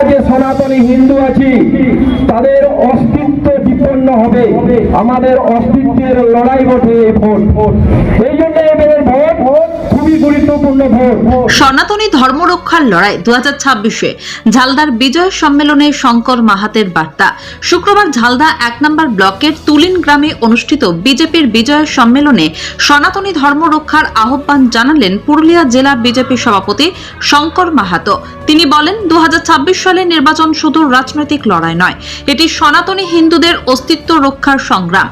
যে সনাতনী হিন্দু আছি, তাদের অস্তিত্ব বিপন্ন হবে। আমাদের অস্তিত্বের লড়াই বটে এই ভোট। এই জন্য এবারের ভোট খুবই গুরুত্বপূর্ণ ভোট সনাতনী ধর্ম রক্ষার লড়াই দু হাজার ছাব্বিশে। ঝালদার বিজয় সম্মেলনে শঙ্কর মাহাতের বার্তা। শুক্রবার ঝালদা এক নম্বর ব্লকের তুলিন গ্রামে অনুষ্ঠিত বিজেপির বিজয় সম্মেলনে সনাতনী ধর্ম রক্ষার আহ্বান জানালেন পুরুলিয়া জেলা বিজেপি সভাপতি শঙ্কর মাহাতো। তিনি বলেন দু হাজার ছাব্বিশ সালে নির্বাচন শুধু রাজনৈতিক লড়াই নয়, এটি সনাতনী হিন্দুদের অস্তিত্ব রক্ষার সংগ্রাম।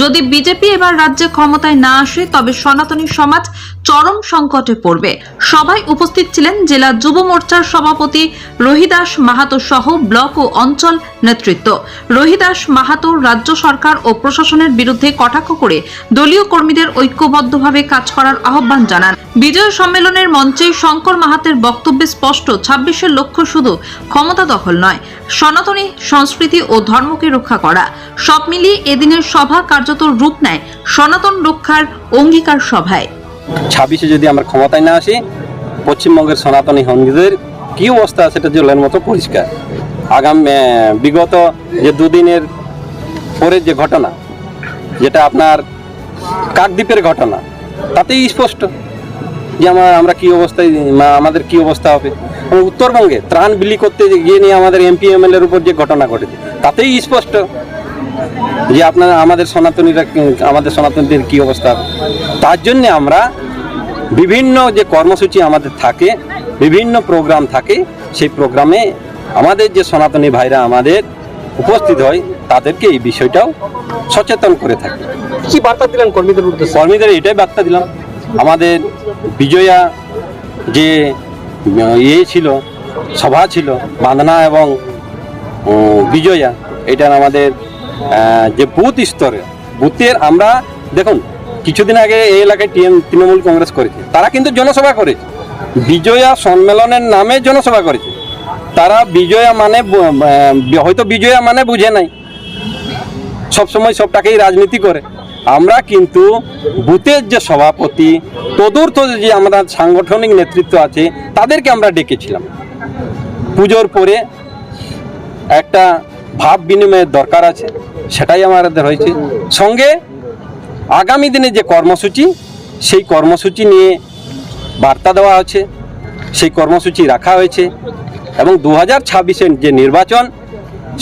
যদি বিজেপি এবার রাজ্যে ক্ষমতায় না আসে, তবে সনাতনী সমাজ চরম সংকটে পড়বে। সভায় উপস্থিত ছিলেন জেলা যুব মোর্চার সভাপতি রহিদাস মাহাতো সহ ব্লক ও অঞ্চল নেতৃত্ব। রহিদাস মাহাতো রাজ্য সরকার ও প্রশাসনের বিরুদ্ধে কটাক্ষ করে দলীয় কর্মীদের ঐক্যবদ্ধভাবে কাজ করার আহ্বান জানান। বিজয় সম্মেলনের মঞ্চে শঙ্কর মাহাতের বক্তব্যে স্পষ্ট, ছাব্বিশের লক্ষ্য শুধু ক্ষমতা দখল নয়, সনাতনী সংস্কৃতি ও ধর্মকে রক্ষা করা। সব মিলিয়ে এদিনের সভা কার্যত রূপ নেয় সনাতন রক্ষার অঙ্গীকার সভায়। ছাব্বিশে যদি আমরা ক্ষমতায় না আসি, পশ্চিমবঙ্গের সনাতনী হিন্দুদের কি অবস্থা সেটা জলের মতো পরিষ্কার। আগাম বিগত যে দুদিনের পরের যে ঘটনা, যেটা আপনার কাকদ্বীপের ঘটনা, তাতেই স্পষ্ট যে আমার আমরা কি অবস্থায় আমাদের কি অবস্থা হবে। উত্তরবঙ্গে ত্রাণ বিলি করতে গিয়ে নিয়ে আমাদের এমপি, এমএলএর উপর যে ঘটনা ঘটেছে, তাতেই স্পষ্ট যে আপনারা আমাদের সনাতনীরা আমাদের সনাতনীদের কি অবস্থা? তার জন্য আমরা বিভিন্ন যে কর্মসূচি আমাদের থাকে বিভিন্ন প্রোগ্রাম থাকে সেই প্রোগ্রামে আমাদের যে সনাতনী ভাইরা আমাদের উপস্থিত হয় তাদেরকে এই বিষয়টাও সচেতন করে থাকে। কি বার্তা দিলেন কর্মীদের উদ্দেশ্যে? কর্মীদের এটাই বার্তা দিলাম। আমাদের বিজয়া যে ইয়ে ছিল সভা ছিল বাঁধনা এবং বিজয়া এটার আমাদের যে বুথ স্তরে, বুথের আমরা, দেখুন, কিছুদিন আগে এই এলাকায় তৃণমূল কংগ্রেস করেছে। তারা কিন্তু জনসভা করেছে। বিজয়া সম্মেলনের নামে জনসভা করেছে। তারা বিজয়া মানে হয়তো বিজয়া মানে বুঝে নাই। সবসময় সবটাকেই রাজনীতি করে। আমরা কিন্তু বুথের যে সভাপতি তদূর্থ যে আমরা সাংগঠনিক নেতৃত্ব আছে, তাদেরকে আমরা ডেকেছিলাম। পুজোর পরে একটা ভাব বিনিময়ের দরকার আছে, সেটাই আমাদের হয়েছে। সঙ্গে আগামী দিনে যে কর্মসূচি, সেই কর্মসূচি নিয়ে বার্তা দেওয়া হচ্ছে সেই কর্মসূচি রাখা হয়েছে এবং দু হাজার ছাব্বিশের যে নির্বাচন,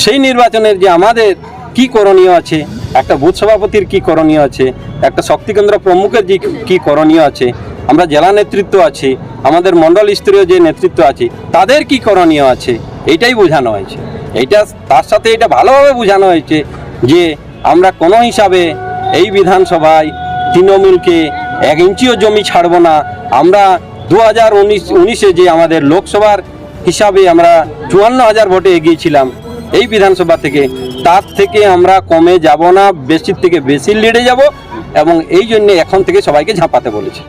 সেই নির্বাচনের যে আমাদের কি করণীয় আছে, একটা বুথ সভাপতির কি করণীয় আছে, একটা শক্তিকেন্দ্র প্রমুখের যে কী করণীয় আছে, আমরা জেলা নেতৃত্ব আছি, আমাদের মণ্ডল স্তরীয় যে নেতৃত্ব আছে, তাদের কি করণীয় আছে, এইটাই বোঝানো হয়েছে। এইটা তার সাথে এটা ভালোভাবে বোঝানো হয়েছে যে আমরা কোনো হিসাবে এই বিধানসভায় তৃণমূলকে এক ইঞ্চিও জমি ছাড়বো না। আমরা দু হাজার উনিশ, উনিশে যে আমাদের লোকসভার হিসাবে আমরা চুয়ান্ন হাজার ভোটে এগিয়েছিলাম এই বিধানসভা থেকে, তার থেকে আমরা কমে যাব না, বেশির থেকে বেশি লিডে যাব এবং এই জন্য এখন থেকে সবাইকে ঝাঁপাতে বলেছি।